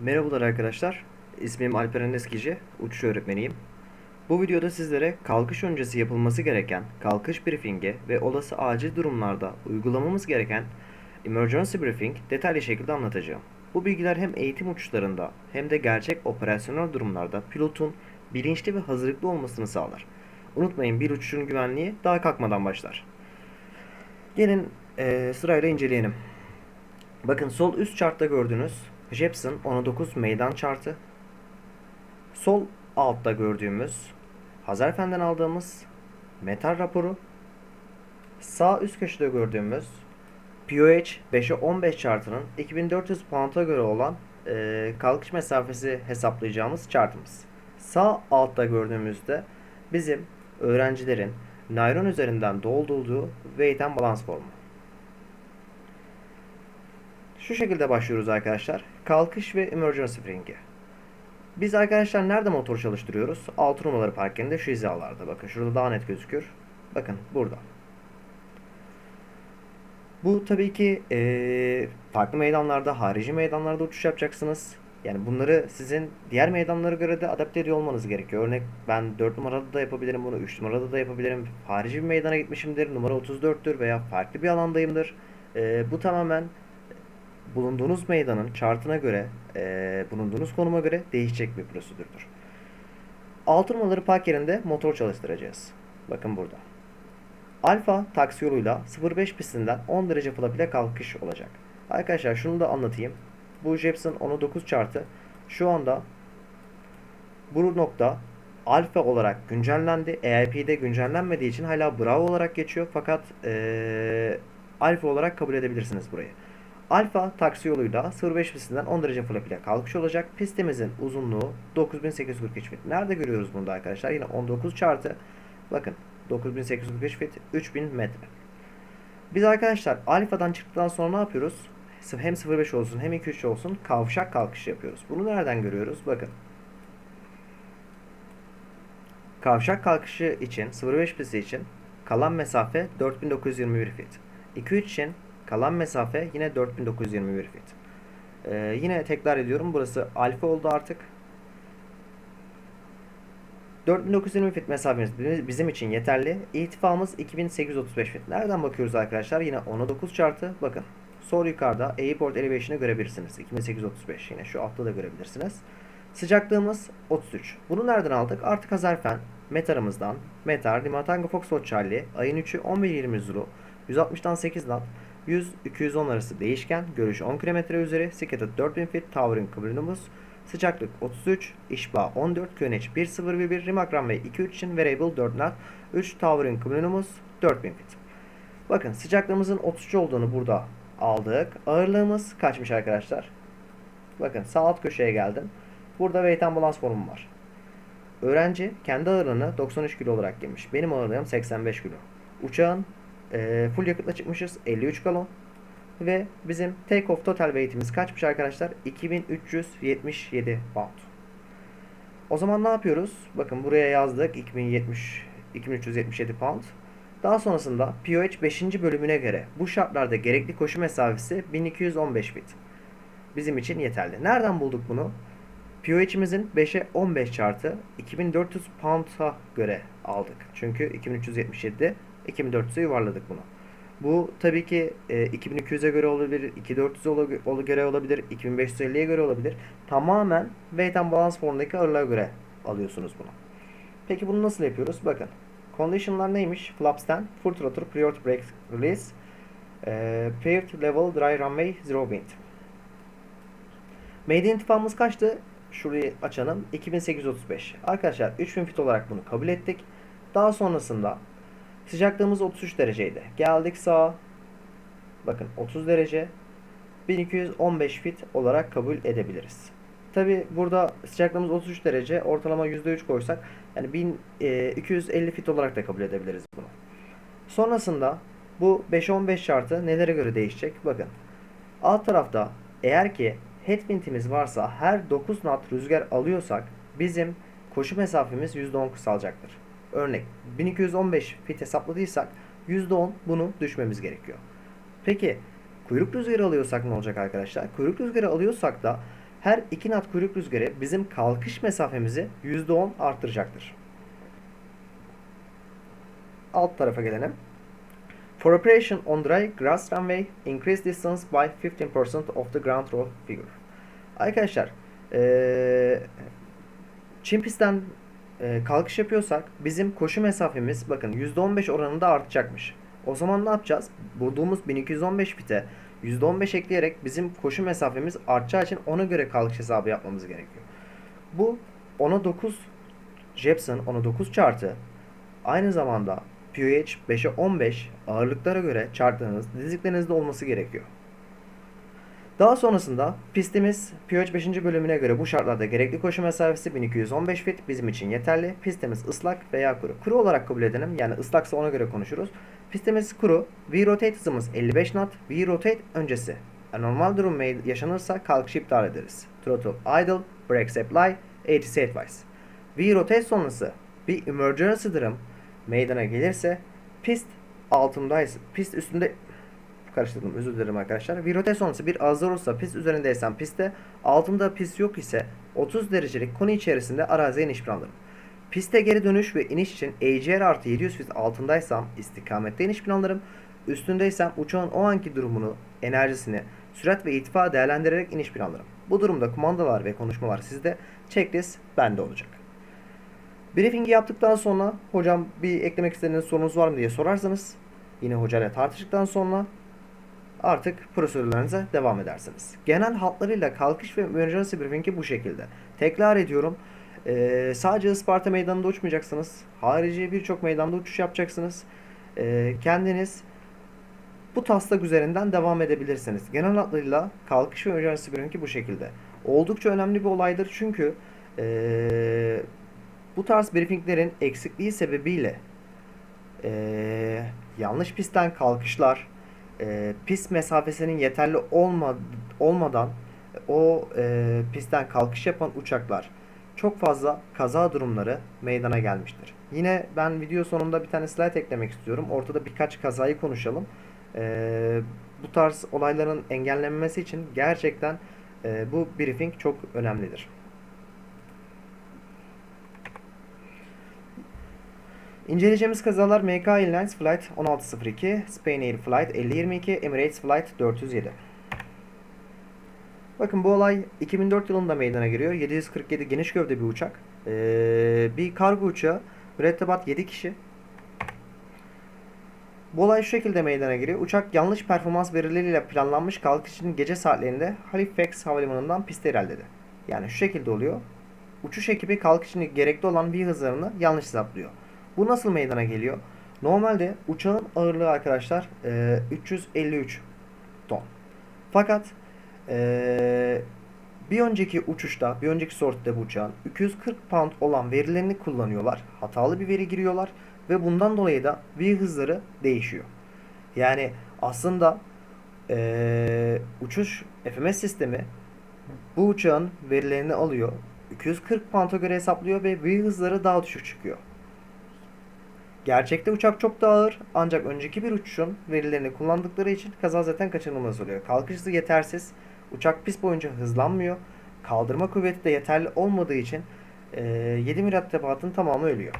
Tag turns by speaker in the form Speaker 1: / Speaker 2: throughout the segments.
Speaker 1: Merhabalar arkadaşlar. İsmim Alperen Eskici, uçuş öğretmeniyim. Bu videoda sizlere kalkış öncesi yapılması gereken kalkış briefingi ve olası acil durumlarda uygulamamız gereken emergency briefing detaylı şekilde anlatacağım. Bu bilgiler hem eğitim uçuşlarında hem de gerçek operasyonel durumlarda pilotun bilinçli ve hazırlıklı olmasını sağlar. Unutmayın bir uçuşun güvenliği daha kalkmadan başlar. Gelin eee, sırayla inceleyelim. Bakın sol üst chartta gördüğünüz Jepson 10'a 9 meydan chartı. Sol altta gördüğümüz Hazarfen'den aldığımız metal raporu. Sağ üst köşede gördüğümüz POH 5'e 15 chartının 2400 pound'a göre olan eee, kalkış mesafesi hesaplayacağımız chartımız. Sağ altta gördüğümüzde bizim öğrencilerin nayron üzerinden doldurduğu weight and balance formu. Şu şekilde başlıyoruz arkadaşlar. Kalkış ve emergency spring'i. Biz arkadaşlar nerede motor çalıştırıyoruz? Alt numaraları parkinde şu hizalarda. Bakın şurada daha net gözükür. Bakın burada. Bu tabii ki eee, farklı meydanlarda, harici meydanlarda uçuş yapacaksınız. Yani bunları sizin diğer meydanlara göre de adapte ediyor olmanız gerekiyor. Örnek ben 4 numarada da yapabilirim bunu, 3 numarada da yapabilirim. Harici bir meydana gitmişimdir, numara 34'tür veya farklı bir alandayımdır. Eee, bu tamamen bulunduğunuz meydanın chartına göre, eee, bulunduğunuz konuma göre değişecek bir prosedürdür. Altı numaraları park yerinde motor çalıştıracağız. Bakın burada. Alfa taksi yoluyla 05 pistinden 10 derece flap kalkış olacak. Arkadaşlar şunu da anlatayım. Bu Jepson 10'a 9 chartı şu anda bu nokta alfa olarak güncellendi. EIP'de güncellenmediği için hala Bravo olarak geçiyor. Fakat eee alfa olarak kabul edebilirsiniz burayı. Alfa taksi yoluyla 05 pistinden 10 derece flap ile kalkış olacak. Pistimizin uzunluğu 9843 feet. Nerede görüyoruz bunu da arkadaşlar? Yine 19 chartı. Bakın 9843 feet 3000 metre. Biz arkadaşlar alfadan çıktıktan sonra ne yapıyoruz? Hem 05 olsun hem 23 olsun kavşak kalkışı yapıyoruz. Bunu nereden görüyoruz? Bakın. Kavşak kalkışı için 05 pisti için kalan mesafe 4921 feet. 2-3 için kalan mesafe yine 4921 feet. Ee, yine tekrar ediyorum burası alfa oldu artık. 4920 feet mesafemiz bizim için yeterli. İrtifamız 2835 feet. Nereden bakıyoruz arkadaşlar? Yine 10'a 9 çarpı. Bakın. Sol yukarıda Airport Elevation'ı görebilirsiniz. 2835 yine şu altta da görebilirsiniz. Sıcaklığımız 33. Bunu nereden aldık? Artık Hazarfen Metar'ımızdan Metar, Limatango Foxtrot Charlie, ayın 3'ü 11.20 Zulu, 160'dan 8 knot, 100-210 arası değişken, görüş 10 km üzeri, Scattered 4000 feet, Tower'ın kıvrımımız, sıcaklık 33, işba 14, QNH 1.011, Rimac Runway 2.3 için Variable 4 knot, 3 Tower'ın kıvrımımız 4000 feet. Bakın sıcaklığımızın 33 olduğunu burada aldık. Ağırlığımız kaçmış arkadaşlar? Bakın sağ alt köşeye geldim. Burada weight and balance formum var. Öğrenci kendi ağırlığını 93 kilo olarak girmiş. Benim ağırlığım 85 kilo. Uçağın e, full yakıtla çıkmışız 53 galon. Ve bizim take off total weight'imiz kaçmış arkadaşlar? 2377 pound. O zaman ne yapıyoruz? Bakın buraya yazdık 2070 2377 pound. Daha sonrasında POH 5. bölümüne göre bu şartlarda gerekli koşu mesafesi 1215 feet. Bizim için yeterli. Nereden bulduk bunu? POH'imizin 5'e 15 çarpı 2400 pound'a göre aldık. Çünkü 2377'de 2400'e yuvarladık bunu. Bu tabii ki e, 2200'e göre olabilir, 2400'e ola- ola- göre olabilir, 2550'ye göre olabilir. Tamamen weight and balance formundaki ağırlığa göre alıyorsunuz bunu. Peki bunu nasıl yapıyoruz? Bakın. Condition'lar neymiş? Flap stand, full throttle, prior brake release, e, paired level dry runway, zero wind. Maiden intifamımız kaçtı? Şurayı açalım. 2835. Arkadaşlar 3000 fit olarak bunu kabul ettik. Daha sonrasında sıcaklığımız 33 dereceydi. Geldik sağa. Bakın 30 derece. 1215 fit olarak kabul edebiliriz. Tabi burada sıcaklığımız 33 derece. Ortalama %3 koysak yani 1250 fit olarak da kabul edebiliriz bunu. Sonrasında bu 5-15 şartı nelere göre değişecek? Bakın. Alt tarafta eğer ki headwind'imiz varsa her 9 knot rüzgar alıyorsak bizim koşu mesafemiz %10 kısalacaktır. Örnek 1215 fit hesapladıysak %10 bunu düşmemiz gerekiyor. Peki kuyruk rüzgarı alıyorsak ne olacak arkadaşlar? Kuyruk rüzgarı alıyorsak da Her 2 knot kuyruk rüzgarı bizim kalkış mesafemizi %10 arttıracaktır. Alt tarafa gelelim. For operation on dry grass runway, increase distance by 15% of the ground roll figure. Arkadaşlar, eee çim pistten eee, kalkış yapıyorsak bizim koşu mesafemiz bakın %15 oranında artacakmış. O zaman ne yapacağız? Bulduğumuz 1215 fite %15 ekleyerek bizim koşu mesafemiz artacağı için ona göre kalkış hesabı yapmamız gerekiyor. Bu 10'a 9 Jepson 10'a 9 chartı aynı zamanda POH 5'e 15 ağırlıklara göre chartlarınız diziklerinizde olması gerekiyor. Daha sonrasında pistimiz POH 5. bölümüne göre bu şartlarda gerekli koşu mesafesi 1215 fit bizim için yeterli. Pistimiz ıslak veya kuru. Kuru olarak kabul edelim. Yani ıslaksa ona göre konuşuruz. Pistimiz kuru. V-rotate hızımız 55 knot. V-rotate öncesi. Normal durum yaşanırsa kalkışı iptal ederiz. Throttle idle, brakes apply, ATC advice. V-rotate sonrası bir emergency durum meydana gelirse pist altındaysa, pist üstünde karıştırdım özür dilerim arkadaşlar. Virote sonrası bir arıza olursa pist üzerindeysen pistte altında pist yok ise 30 derecelik konu içerisinde araziye iniş planlarım. Piste geri dönüş ve iniş için AGR artı 700 fit altındaysam istikamette iniş planlarım. Üstündeysem uçağın o anki durumunu, enerjisini, sürat ve irtifa değerlendirerek iniş planlarım. Bu durumda kumandalar ve konuşmalar sizde, checklist bende olacak. Briefingi yaptıktan sonra hocam bir eklemek istediğiniz sorunuz var mı diye sorarsanız yine hocayla tartıştıktan sonra artık prosedürlerinize devam edersiniz. Genel hatlarıyla kalkış ve emergency briefingi bu şekilde. Tekrar ediyorum. Ee, sadece Isparta meydanında uçmayacaksınız. Harici birçok meydanda uçuş yapacaksınız. Ee, kendiniz bu taslak üzerinden devam edebilirsiniz. Genel hatlarıyla kalkış ve emergency briefingi bu şekilde. Oldukça önemli bir olaydır çünkü ee, bu tarz briefinglerin eksikliği sebebiyle ee, yanlış pistten kalkışlar, e, pist mesafesinin yeterli olma, olmadan o e, pistten kalkış yapan uçaklar çok fazla kaza durumları meydana gelmiştir. Yine ben video sonunda bir tane slide eklemek istiyorum. Ortada birkaç kazayı konuşalım. E, bu tarz olayların engellenmesi için gerçekten e, bu briefing çok önemlidir. İnceleyeceğimiz kazalar MK Airlines Flight 1602, Spain Air Flight 5022, Emirates Flight 407. Bakın bu olay 2004 yılında meydana giriyor. 747 geniş gövde bir uçak. Ee, bir kargo uçağı. Mürettebat 7 kişi. Bu olay şu şekilde meydana giriyor. Uçak yanlış performans verileriyle planlanmış kalkış için gece saatlerinde Halifax Havalimanı'ndan piste ilerledi. Yani şu şekilde oluyor. Uçuş ekibi kalkış için gerekli olan V hızlarını yanlış hesaplıyor. Bu nasıl meydana geliyor? Normalde uçağın ağırlığı arkadaşlar e, 353 ton. Fakat e, bir önceki uçuşta, bir önceki sortide bu uçağın 240 pound olan verilerini kullanıyorlar. Hatalı bir veri giriyorlar ve bundan dolayı da V hızları değişiyor. Yani aslında e, uçuş FMS sistemi bu uçağın verilerini alıyor. 240 pound'a göre hesaplıyor ve V hızları daha düşük çıkıyor. Gerçekte uçak çok daha ağır ancak önceki bir uçuşun verilerini kullandıkları için kaza zaten kaçınılmaz oluyor. Kalkış hızı yetersiz, uçak pist boyunca hızlanmıyor, kaldırma kuvveti de yeterli olmadığı için e, 7 mürettebatın tamamı ölüyor.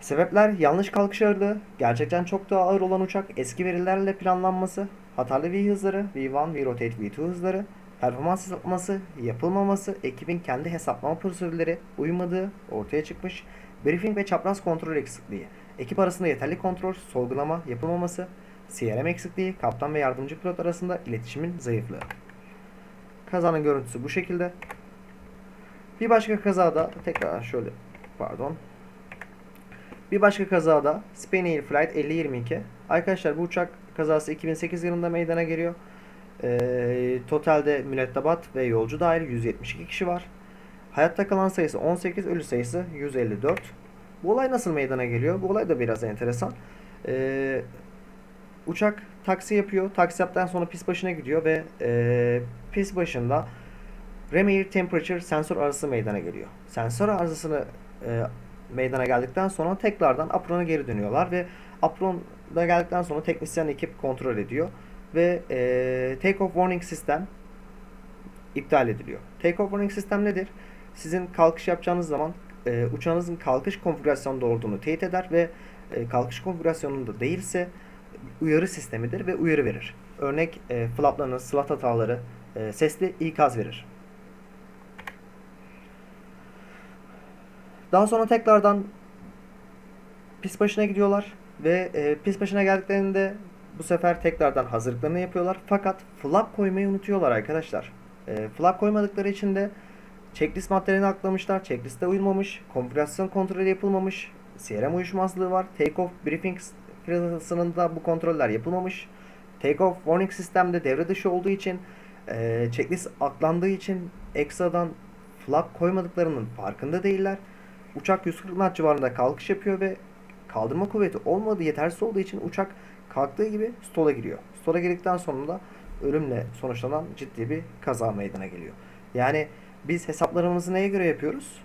Speaker 1: Sebepler yanlış kalkış ağırlığı, gerçekten çok daha ağır olan uçak, eski verilerle planlanması, hatalı V hızları, V1, V-Rotate, V2 hızları, performans hesaplaması, yapılmaması, ekibin kendi hesaplama prosedürleri uymadığı ortaya çıkmış, briefing ve çapraz kontrol eksikliği, ekip arasında yeterli kontrol, sorgulama yapılmaması, CRM eksikliği, kaptan ve yardımcı pilot arasında iletişimin zayıflığı. Kazanın görüntüsü bu şekilde. Bir başka kazada tekrar şöyle pardon. Bir başka kazada Spain Air Flight 5022. Arkadaşlar bu uçak kazası 2008 yılında meydana geliyor. Ee, totalde mürettebat ve yolcu dahil 172 kişi var. Hayatta kalan sayısı 18, ölü sayısı 154. Bu olay nasıl meydana geliyor? Bu olay da biraz enteresan. Ee, uçak taksi yapıyor. Taksi yaptıktan sonra pist başına gidiyor ve e, pist başında Ram Air Temperature sensör arızası meydana geliyor. Sensör arızasını e, meydana geldikten sonra tekrardan apron'a geri dönüyorlar ve apron'a geldikten sonra teknisyen ekip kontrol ediyor ve e, take off warning sistem iptal ediliyor. Take-off warning sistem nedir? Sizin kalkış yapacağınız zaman e, uçağınızın kalkış konfigürasyonunda olduğunu teyit eder ve e, kalkış konfigürasyonunda değilse uyarı sistemidir ve uyarı verir. Örnek e, flaplarınız, slot hataları, e, sesli ikaz verir. Daha sonra tekrardan pist başına gidiyorlar ve e, pist başına geldiklerinde bu sefer tekrardan hazırlıklarını yapıyorlar. Fakat flap koymayı unutuyorlar arkadaşlar. E, flap koymadıkları için de checklist maddelerini aklamışlar. Checkliste uyulmamış, konfigürasyon kontrolü yapılmamış, CRM uyuşmazlığı var. Take-off briefing sırasında bu kontroller yapılmamış. Take-off warning sistemde devre dışı olduğu için e, checklist aklandığı için ekstradan flap koymadıklarının farkında değiller. Uçak 140 knot civarında kalkış yapıyor ve kaldırma kuvveti olmadığı yetersiz olduğu için uçak kalktığı gibi stola giriyor. Stola girdikten sonra da ölümle sonuçlanan ciddi bir kaza meydana geliyor. Yani biz hesaplarımızı neye göre yapıyoruz?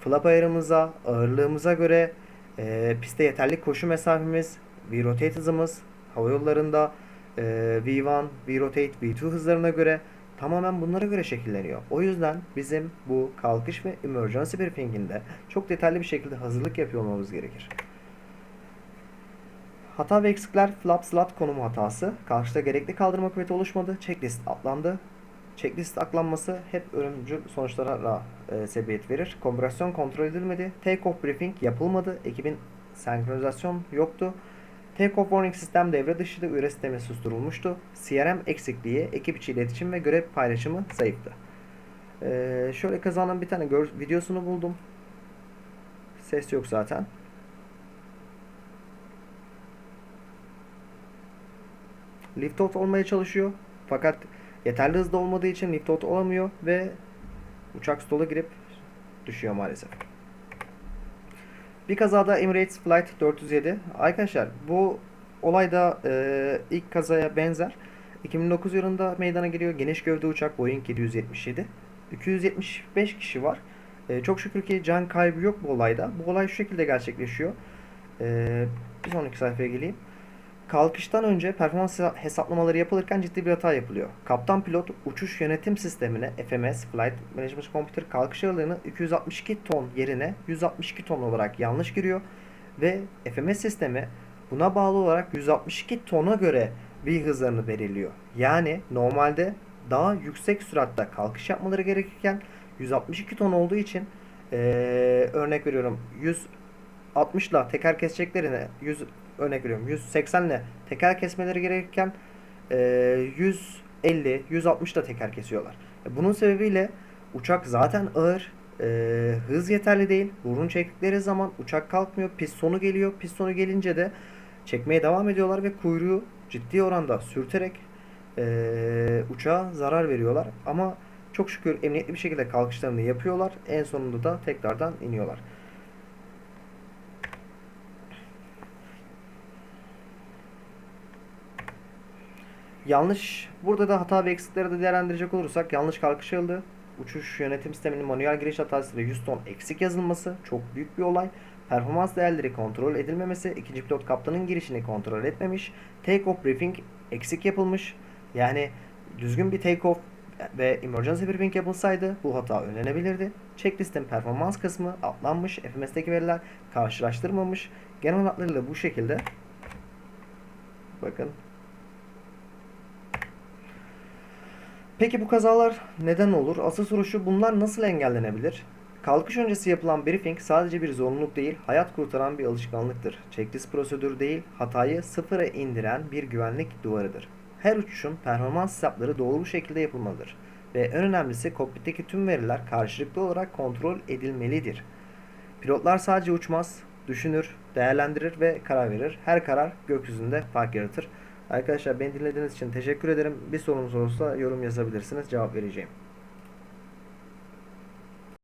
Speaker 1: Flap ayarımıza, ağırlığımıza göre, e, piste yeterli koşu mesafemiz, V-rotate hızımız, hava yollarında e, V1, V-rotate, V2 hızlarına göre tamamen bunlara göre şekilleniyor. O yüzden bizim bu kalkış ve emergency briefinginde çok detaylı bir şekilde hazırlık yapıyor olmamız gerekir. Hata ve eksikler flap slot konumu hatası. Kalkışta gerekli kaldırma kuvveti oluşmadı. Checklist atlandı. Checklist aklanması hep ölümcül sonuçlara e, sebebiyet verir. Konfigürasyon kontrol edilmedi. Take-off briefing yapılmadı. Ekibin senkronizasyon yoktu. Take-off warning sistem devre dışıydı. Uyarı sistemi susturulmuştu. CRM eksikliği, ekip içi iletişim ve görev paylaşımı zayıftı. Ee, şöyle kazanan bir tane videosunu buldum. Ses yok zaten. Lift out olmaya çalışıyor. Fakat yeterli hızda olmadığı için lift out olamıyor ve uçak stola girip düşüyor maalesef. Bir kazada Emirates Flight 407. Arkadaşlar bu olay da e, ilk kazaya benzer. 2009 yılında meydana geliyor. Geniş gövde uçak Boeing 777. 275 kişi var. E, çok şükür ki can kaybı yok bu olayda. Bu olay şu şekilde gerçekleşiyor. E, bir sonraki sayfaya geleyim. Kalkıştan önce performans hesaplamaları yapılırken ciddi bir hata yapılıyor. Kaptan pilot uçuş yönetim sistemine FMS Flight Management Computer kalkış ağırlığını 262 ton yerine 162 ton olarak yanlış giriyor ve FMS sistemi buna bağlı olarak 162 tona göre bir hızlarını belirliyor. Yani normalde daha yüksek süratte kalkış yapmaları gerekirken 162 ton olduğu için ee, örnek veriyorum 160 ile teker keseceklerine 100 örnek veriyorum 180 ile teker kesmeleri gerekirken e, 150 160 da teker kesiyorlar. E, Bunun sebebiyle uçak zaten ağır e, hız yeterli değil. Burun çektikleri zaman uçak kalkmıyor. Pistonu geliyor. Pistonu gelince de çekmeye devam ediyorlar ve kuyruğu ciddi oranda sürterek e, uçağa zarar veriyorlar. Ama çok şükür emniyetli bir şekilde kalkışlarını yapıyorlar. En sonunda da tekrardan iniyorlar. Yanlış, burada da hata ve eksikleri de değerlendirecek olursak yanlış kalkış aldı. Uçuş yönetim sisteminin manuel giriş hatasıyla 100 ton eksik yazılması çok büyük bir olay. Performans değerleri kontrol edilmemesi, ikinci pilot kaptanın girişini kontrol etmemiş. Take-off briefing eksik yapılmış. Yani düzgün bir take-off ve emergency briefing yapılsaydı bu hata önlenebilirdi. Checklist'in performans kısmı atlanmış, FMS'teki veriler karşılaştırmamış. Genel hatlarıyla bu şekilde. Bakın Peki bu kazalar neden olur? Asıl soru şu, bunlar nasıl engellenebilir? Kalkış öncesi yapılan briefing sadece bir zorunluluk değil, hayat kurtaran bir alışkanlıktır. Checklist prosedürü değil, hatayı sıfıra indiren bir güvenlik duvarıdır. Her uçuşun performans hesapları doğru şekilde yapılmalıdır. Ve en önemlisi kokpitteki tüm veriler karşılıklı olarak kontrol edilmelidir. Pilotlar sadece uçmaz, düşünür, değerlendirir ve karar verir. Her karar gökyüzünde fark yaratır. Arkadaşlar beni dinlediğiniz için teşekkür ederim. Bir sorunuz olursa yorum yazabilirsiniz. Cevap vereceğim.